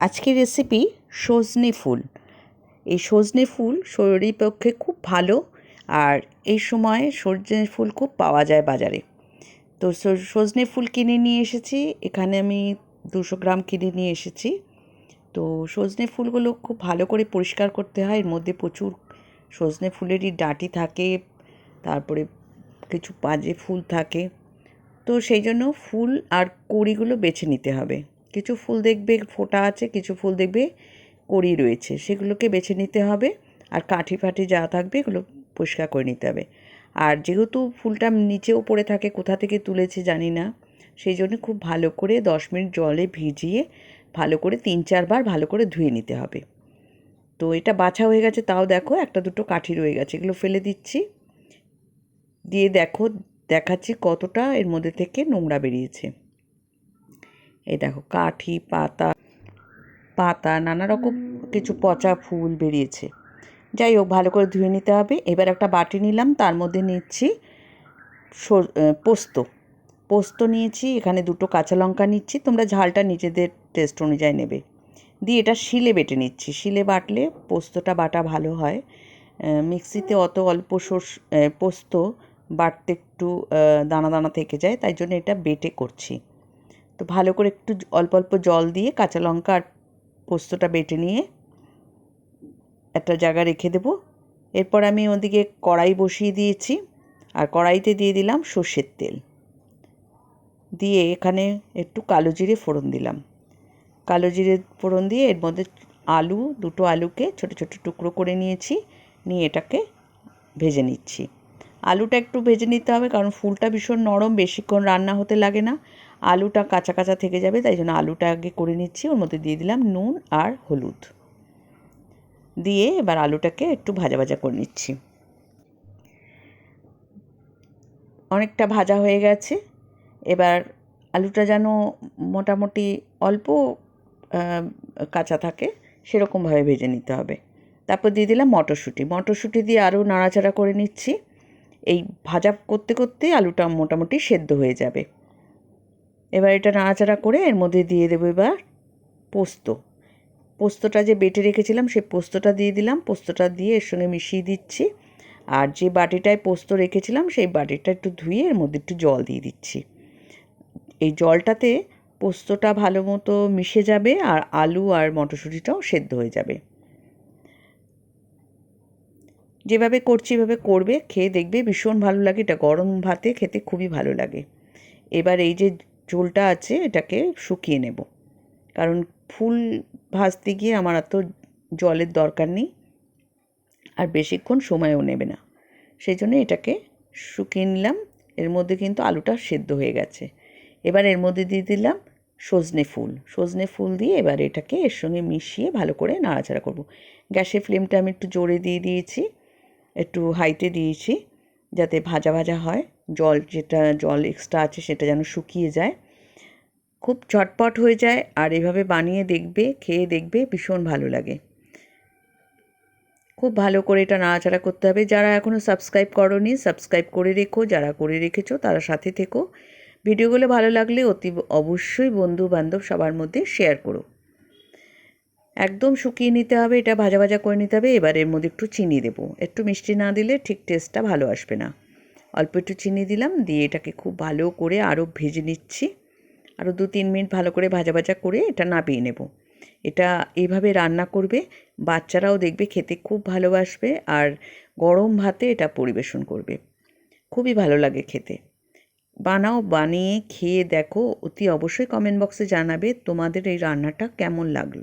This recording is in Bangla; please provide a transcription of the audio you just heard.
আজকের রেসিপি সজনে ফুল। এই সজনে ফুল শরীরের পক্ষে খুব ভালো আর এই সময় সজনে ফুল খুব পাওয়া যায় বাজারে। তো সজনে ফুল কিনে নিয়ে এসেছি, এখানে আমি দুশো গ্রাম কিনে নিয়ে এসেছি। তো সজনে ফুলগুলো খুব ভালো করে পরিষ্কার করতে হয়, এর মধ্যে প্রচুর সজনে ফুলেরই ডাঁটি থাকে, তারপরে কিছু বাজে ফুল থাকে। তো সেই জন্য ফুল আর কড়িগুলো বেছে নিতে হবে। কিছু ফুল দেখবে, ফোটা আছে, কিছু ফুল দেখবে, কড়ি রয়েছে। সেগুলোকে বেছে নিতে হবে আর কাঠি ফাঠি যা থাকবে এগুলো পরিষ্কার করে নিতে হবে। আর যেহেতু ফুলটা নিচেও পড়ে থাকে, কোথা থেকে তুলেছে জানি না। সেই জন্য খুব ভালো করে দশ মিনিট জলে ভিজিয়ে ভালো করে তিন চারবার ভালো করে ধুয়ে নিতে হবে। তো এটা বাছা হয়ে গেছে, তাও দেখো একটা দুটো কাঠি রয়ে গেছে, এগুলো ফেলে দিচ্ছি। দিয়ে দেখো, দেখাচ্ছি কতটা এর মধ্যে থেকে নোংরা বেরিয়েছে। এই দেখো কাঠি পাতা পাতা নানা রকম কিছু পচা ফুল বেরিয়েছে। যাই হোক ভালো করে ধুয়ে নিতে হবে। এবার একটা বাটি নিলাম তার মধ্যে নিচ্ছি পোস্ত। পোস্ত নিয়েছি এখানে দুটো কাঁচা লঙ্কা নিচ্ছি তোমরা ঝালটা নিজেদের টেস্ট অনুযায়ী নেবে। দিয়ে এটা শিলে বেটে নিচ্ছি। শিলে বাটলে পোস্তটা বাটা ভালো হয়। মিক্সিতে অত অল্প সর্ষ পোস্ত বাটতে একটু দানা দানা থেকে যায় তাই জন্য এটা বেটে করছি। তো ভালো করে একটু অল্প অল্প জল দিয়ে কাঁচা লঙ্কা আর পোস্তটা বেটে নিয়ে একটা জায়গা রেখে দেবো। এরপর আমি ওদিকে কড়াই বসিয়ে দিয়েছি আর কড়াইতে দিয়ে দিলাম সর্ষের তেল। দিয়ে এখানে একটু কালো জিরে ফোড়ন দিলাম। কালো জিরে ফোড়ন দিয়ে এর মধ্যে আলু, দুটো আলুকে ছোট ছোট টুকরো করে নিয়েছি, নিয়ে এটাকে ভেজে নিচ্ছি। আলুটা একটু ভেজে নিতে হবে, কারণ ফুলটা ভীষণ নরম, বেশিক্ষণ রান্না হতে লাগে না। আলুটা কাঁচা কাঁচা থেকে যাবে, তাই জন্য আলুটা আগে করে নিচ্ছি, ওর মধ্যে দিয়ে দিলাম নুন আর হলুদ। দিয়ে এবার আলুটাকে একটু ভাজা ভাজা করে নিচ্ছি। অনেকটা ভাজা হয়ে গেছে। এবার আলুটা যেন মোটামুটি অল্প কাঁচা থাকে, সেরকমভাবে ভেজে নিতে হবে। তারপর দিয়ে দিলাম মটরশুঁটি। মটরশুঁটি দিয়ে আরও নাড়াচাড়া করে নিচ্ছি। এই ভাজা করতে করতে আলুটা মোটামুটি সেদ্ধ হয়ে যাবে। এবার এটা নাড়াচাড়া করে এর মধ্যে দিয়ে দেবো এবার পোস্ত। পোস্তটা যে বেটে রেখেছিলাম সেই পোস্তটা দিয়ে দিলাম। পোস্তটা দিয়ে এর সঙ্গে মিশিয়ে দিচ্ছি। আর যে বাটিটায় পোস্ত রেখেছিলাম সেই বাটিটা একটু ধুয়ে এর মধ্যে একটু জল দিয়ে দিচ্ছি। এই জলটাতে পোস্তটা ভালো মতো মিশে যাবে আর আলু আর মটরশুঁটিটাও সেদ্ধ হয়ে যাবে। যেভাবে করছি, এভাবে করবে, খেয়ে দেখবে ভীষণ ভালো লাগে। এটা গরম ভাতে খেতে খুবই ভালো লাগে। এবার এই যে ঝোলটা আছে, এটাকে শুকিয়ে নেব। কারণ ফুল ভাজতে গিয়ে আমার এত জলের দরকার নেই। আর বেশিক্ষণ সময়ও নেবে না। সেই জন্য এটাকে শুকিয়ে নিলাম। এর মধ্যে কিন্তু আলুটা সেদ্ধ হয়ে গেছে। এবার এর মধ্যে দিয়ে দিলাম সজনে ফুল। সজনে ফুল দিয়ে এবার এটাকে এর সঙ্গে মিশিয়ে ভালো করে নাড়াচাড়া করব। গ্যাসের ফ্লেমটা আমি একটু জোরে দিয়ে দিয়েছি। একটু হাইতে দিয়েছি, যাতে ভাজা ভাজা হয়। জল যেটা, জল এক্সট্রা আছে সেটা যেন শুকিয়ে যায়। খুব চটপট হয়ে যায় আর এভাবে বানিয়ে দেখবে, খেয়ে দেখবে ভীষণ ভালো লাগে। খুব ভালো করে এটা নাড়াচাড়া করতে হবে। যারা এখনও সাবস্ক্রাইব করনি সাবস্ক্রাইব করে রেখো। যারা করে রেখেছো, তারা সাথে থেকো। ভিডিওগুলো ভালো লাগলে অতি অবশ্যই বন্ধু বান্ধব সবার মধ্যে শেয়ার করো। একদম শুকিয়ে নিতে হবে, এটা ভাজা ভাজা করে নিতে হবে, এবার এর মধ্যে একটু চিনি দেবো। একটু মিষ্টি না দিলে ঠিক টেস্টটা ভালো আসবে না। অল্প একটু চিনি দিলাম, দিয়ে এটাকে খুব ভালো করে আরও ভেজে নিচ্ছি। আরও দু তিন মিনিট ভালো করে ভাজা ভাজা করে এটা নাবিয়ে নেব। এটা এইভাবে রান্না করবে, বাচ্চারাও দেখবে খেতে খুব ভালোবাসবে আর গরম ভাতে এটা পরিবেশন করবে। খুবই ভালো লাগে খেতে। বানাও, বানিয়ে খেয়ে দেখো, অতি অবশ্যই কমেন্ট বক্সে জানাবে তোমাদের এই রান্নাটা কেমন লাগল।